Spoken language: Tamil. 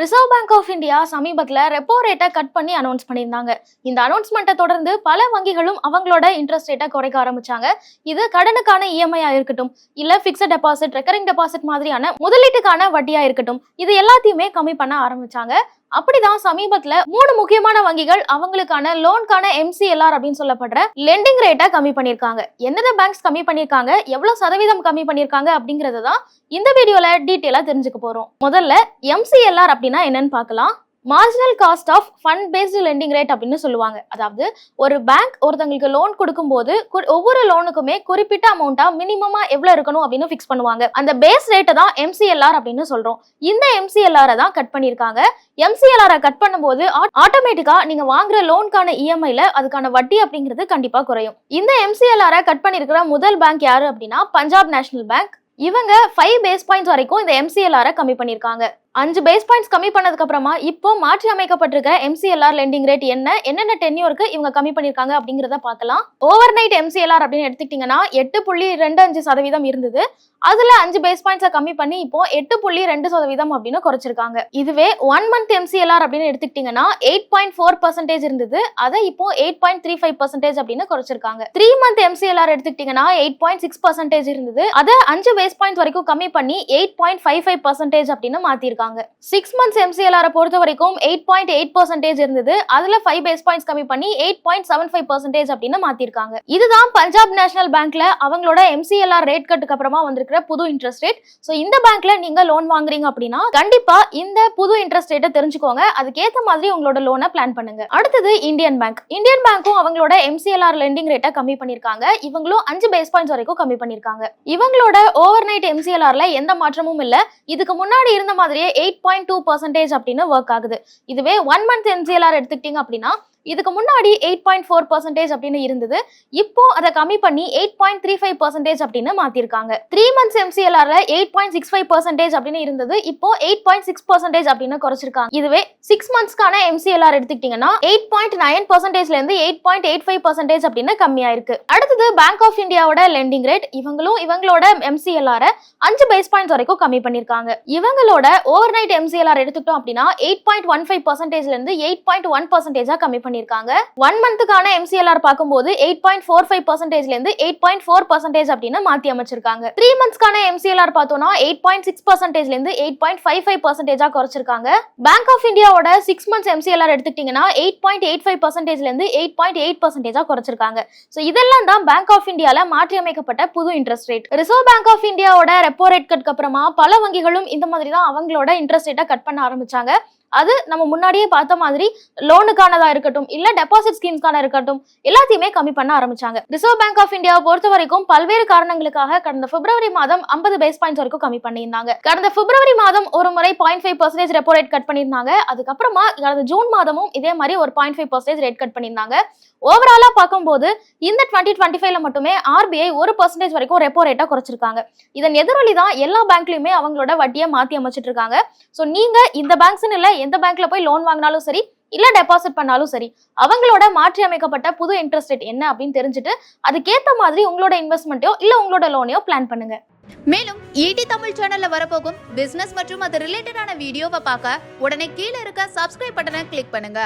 ரிசர்வ் பேங்க் ஆஃப் இந்தியா சமீபத்தில் ரெப்போ ரேட்டை கட் பண்ணி அனௌன்ஸ் பண்ணியிருந்தாங்க. இந்த அனௌன்ஸ்மெண்ட்டை தொடர்ந்து பல வங்கிகளும் அவங்களோட இன்ட்ரெஸ்ட் ரேட்டை குறைக்க ஆரம்பிச்சாங்க. இது கடனுக்கான இஎம்ஐயா இருக்கட்டும் இல்லை ஃபிக்ஸட் டெபாசிட் ரெக்கரிங் டெபாசிட் மாதிரியான முதலீட்டுக்கான வட்டியா இருக்கட்டும் இது எல்லாத்தையுமே கம்மி பண்ண ஆரம்பிச்சாங்க. அப்படிதான் சமீபத்துல மூணு முக்கியமான வங்கிகள் அவங்களுக்கான லோன்கான எம்சிஎல்ஆர் அப்படின்னு சொல்லப்படுற லெண்டிங் ரேட்டை கம்மி பண்ணிருக்காங்க எந்தெந்த பேங்க்ஸ் கம்மி பண்ணிருக்காங்க எவ்வளவு சதவீதம் கம்மி பண்ணிருக்காங்க அப்படிங்கறத தான் இந்த வீடியோல டீட்டெயிலா தெரிஞ்சுக்க போறோம். முதல்ல எம்சிஎல்ஆர் அப்படின்னா என்னன்னு பார்க்கலாம். Marginal cost of fund based lending rate அப்படின்னு சொல்லுவாங்க. அதாவது ஒரு பேங்க் ஒருத்தங்களுக்கு லோன் கொடுக்கும்போது கு- ஒவ்வொரு லோனுக்குமே குறிப்பிட்ட அமௌண்ட்டா மினிமமா எவ்வளவு இருக்கணும் அப்படின்னு ஃபிக்ஸ் பண்ணுவாங்க. அந்த பேஸ் ரேட்டை தான் எம்சிஎல்ஆர் அப்படின்னு சொல்றோம். இந்த எம்சிஎல்ஆரை தான் கட் பண்ணியிருக்காங்க. எம்சிஎல்ஆரை கட் பண்ணும்போது ஆட்டோமேட்டிக்கா நீங்க வாங்குற லோனுக்கான இஎம்ஐல அதுக்கான வட்டி அப்படிங்கிறது கண்டிப்பா குறையும். இந்த எம்சிஎல்ஆரை கட் பண்ணியிருக்கிற முதல் பேங்க் யாரு அப்படின்னா பஞ்சாப் நேஷனல் பேங்க் இவங்க ஃபைவ் பேஸ் பாயிண்ட்ஸ் வரைக்கும் இந்த எம்சிஎல்ஆரை கம்மி பண்ணியிருக்காங்க. அஞ்சு பேஸ் பாயிண்ட்ஸ் கம்மி பண்ணதுக்கு அப்புறமா இப்போ மாற்றி அமைக்கப்பட்டிருக்க எம்சிஎல்ஆர் லெண்டிங் ரேட் என்ன? என்னென்ன டென்யூருக்கு இவங்க கம்மி பண்ணிருக்காங்க அப்படிங்கறத பார்க்கலாம். ஓவர் நைட் எம்சிஎல்ஆர் அப்படின்னு எடுத்துக்கிட்டீங்கன்னா எட்டு புள்ளி ரெண்டு அஞ்சு சதவீதம் இருந்தது. அதுல அஞ்சு பேஸ் பாயிண்ட்ஸை கம்மி பண்ணி இப்போ எட்டு புள்ளி ரெண்டு சதவீதம் அப்படின்னு குறைச்சிருக்காங்க. இதுவே ஒன் மந்த் எம்சிஎல்ஆர் அப்படின்னு எடுத்துக்கிட்டீங்கன்னா எயிட் பாயிண்ட் ஃபோர் பர்சன்டேஜ் இருந்தது. அதை இப்போ eight point three five percentage அப்படின்னு குறைச்சிருக்காங்க. த்ரீ மந்த் எம்சிஎல்ஆர் எடுத்துக்கிட்டீங்கன்னா எயிட் பாயிண்ட் சிக்ஸ் பர்சன்டேஜ் இருந்தது. அதை அஞ்சு பேஸ் பாயிண்ட்ஸ் வரைக்கும் கம்மி பண்ணி eight point five five percentage அப்படின்னு மாத்திருக்காங்க. சிக்ஸ் மந்த்ஸ் எம்சிஎல்ஆர் பொறுத்த வரைக்கும் எயிட் பாயிண்ட் எயிட் பர்சன்டேஜ் இருந்தது. அதுல ஃபைவ் பேஸ் பாயிண்ட்ஸ் கம்மி பண்ணி eight point seven five percentage அப்படின்னு மாத்திருக்காங்க. இதுதான் பஞ்சாப் நேஷனல் பேங்க்ல அவங்களோட எம்சிஎல்ஆர் ரேட் கட்டுக்கு அப்புறமா வந்திருக்கிற புது இன்ட்ரெஸ்ட் ரேட் ஸோ இந்த பேங்க்ல நீங்க லோன் வாங்குறீங்க அப்படின்னா கண்டிப்பா இந்த புது இன்ட்ரெஸ்ட் ரேட்டை தெரிஞ்சுக்கோங்க. அதுக்கேத்த மாதிரி உங்களோட லோனை பிளான் பண்ணுங்க. அடுத்தது இந்தியன் பேங்க் இந்தியன் பேங்க்கும் அவங்களோட எம்சிஎல்ஆர் லெண்டிங் ரேட்டை கம்மி பண்ணிருக்காங்க. இவங்களும் அஞ்சு பேஸ் பாயிண்ட்ஸ் வரைக்கும் கம்மி பண்ணிருக்காங்க. இவங்களோட ஓவர் நைட் எம்சிஎல்ஆர்ல எந்த மாற்றமும் இல்ல. இதுக்கு முன்னாடி இருந்த மாதிரியே எயிட் பாயிண்ட் டூ பர்சன்டேஜ் அப்படின்னு ஒர்க் ஆகுது. இதுவே ஒன் மந்த் என்சிஎல்ஆர் எடுத்துக்கிட்டீங்க அப்படின்னா இதுக்கு முன்னாடி எயிட் பாயிண்ட் ஃபோர் பர்சன்டேஜ் அப்படின்னு இருந்தது. இப்போ அதை கம்மி பண்ணி eight point three five percentage அப்படின்னு மாத்திருக்காங்க. Three months எம்சிஎல்ஆர்ல eight point six five percentage அப்படின்னு இருந்தது. இப்போ எயிட் பாயிண்ட் சிக்ஸ் பர்சன்டேஜ் அப்படின்னு குறைச்சிருக்காங்க. இதுவே சிக்ஸ் மந்த்ஸ்க்கான எம்சிஎல்ஆர் எடுத்துக்கிட்டீங்கன்னா எயிட் பாயிண்ட் நைன் பர்சன்டேஜ்ல இருந்து eight point eight five percentage அப்படின்னு கம்மியாயிருக்கு. அடுத்தது பேங்க் ஆஃப் இந்தியாவோட லெண்டிங் ரேட் இவங்களும் இவங்களோட எம்சிஎல்ஆர் அஞ்சு பேஸ் பாயிண்ட்ஸ் வரைக்கும் கம்மி பண்ணிருக்காங்க. இவங்களோட ஓவர் நைட் எம்சிஎல்ஆர் எடுத்துக்கிட்டோம் அப்படின்னா எயிட் பாயிண்ட் ஒன் ஃபைவ் பர்சன்டேஜ்ல இருந்து எயிட் பாயிண்ட் ஒன் பர்சன்டேஜா கம்மி பண்ணி பண்ணியிருக்காங்க ஒன் மந்த்துக்கான எம்சிஎல்ஆர் பார்க்கும்போது எயிட் பாயிண்ட் ஃபோர் ஃபைவ் பர்சன்டேஜ்ல இருந்து எயிட் பாயிண்ட் ஃபோர் பர்சன்டேஜ் அப்படின்னு மாத்தி அமைச்சிருக்காங்க. த்ரீ மந்த்ஸ்க்கான எம்சிஎல்ஆர் பார்த்தோம்னா எயிட் பாயிண்ட் சிக்ஸ் பர்சன்டேஜ்ல இருந்து எயிட் பாயிண்ட் ஃபைவ் ஃபைவ் பர்சன்டேஜா குறைச்சிருக்காங்க. பேங்க் ஆஃப் இந்தியாவோட சிக்ஸ் மந்த்ஸ் எம்சிஎல்ஆர் எடுத்துக்கிட்டீங்கன்னா எயிட் பாயிண்ட் எயிட் ஃபைவ் பர்சன்டேஜ்ல இருந்து எயிட் பாயிண்ட் எயிட் பர்சன்டேஜா குறைச்சிருக்காங்க. ஸோ இதெல்லாம் தான் பேங்க் ஆஃப் இந்தியால மாற்றி அமைக்கப்பட்ட புது interest rate reserve bank of இந்தியாவோட ரெப்போ ரேட் கட்க்கு அப்புறமா பல வங்கிகளும் இந்த மாதிரி தான் அவங்களோட இன்ட்ரெஸ்ட் ரேட்டை கட் பண்ண ஆரம்பிச்சாங்க. அது நம்ம முன்னாடியே பார்த்த மாதிரி லோனுக்கானதா இருக்கட்டும் இல்ல டெபாசிட் ஸ்கீம்ஸ்க்கான இருக்கட்டும் எல்லாத்தையுமே கம்மி பண்ண ஆரம்பிச்சாங்க. ரிசர்வ் பேங்க் ஆஃப் இந்தியாவை பொறுத்த வரைக்கும் பல்வேறு காரணங்களுக்காக கடந்த பிப்ரவரி மாதம் ஐம்பது பேஸ் பாயிண்ட்ஸ் வரைக்கும் கம்மி பண்ணியிருந்தாங்க. கடந்த பிப்ரவரி மாதம் ஒரு முறை point five percentage repo rate cut பண்ணியிருந்தாங்க. அதுக்கப்புறமா கடந்த ஜூன் மாதமும் இதே மாதிரி ஒரு point five percentage rate cut பண்ணியிருந்தாங்க. ஓவராலா பார்க்கும்போது இந்த டுவெண்ட்டி டுவெண்ட்டி ஃபைவ்ல மட்டுமே ஆர்பிஐ ஒரு பர்சன்டேஜ் வரைக்கும் ரெப்போ ரேட்டை குறைச்சிருக்காங்க. இதன் எதிரொலி தான் எல்லா பேங்க்லயுமே அவங்களோட வட்டியை மாத்தி அமைச்சிட்டு இருக்காங்க. ஸோ நீங்க இந்த பேங்க்ஸ்னு இல்லை எந்த பேங்க்ல போய் லோன் வாங்கினாலும் சரி இல்லை டெபாசிட் பண்ணாலும் சரி அவங்களோட மாற்றி அமைக்கப்பட்ட புது இன்ட்ரெஸ்ட் ரேட் என்ன அப்படின்னு தெரிஞ்சுட்டு அதுக்கேற்ற மாதிரி உங்களோட இன்வெஸ்ட்மெண்ட்டையோ இல்லை உங்களோட லோனையோ பிளான் பண்ணுங்க. மேலும் ஈடி தமிழ் சேனல்ல வரப்போகும் பிசினஸ் மற்றும் அது ரிலேட்டடான வீடியோவை பார்க்க உடனே கீழே இருக்க சப்ஸ்கிரைப் பட்டனை கிளிக் பண்ணுங்க.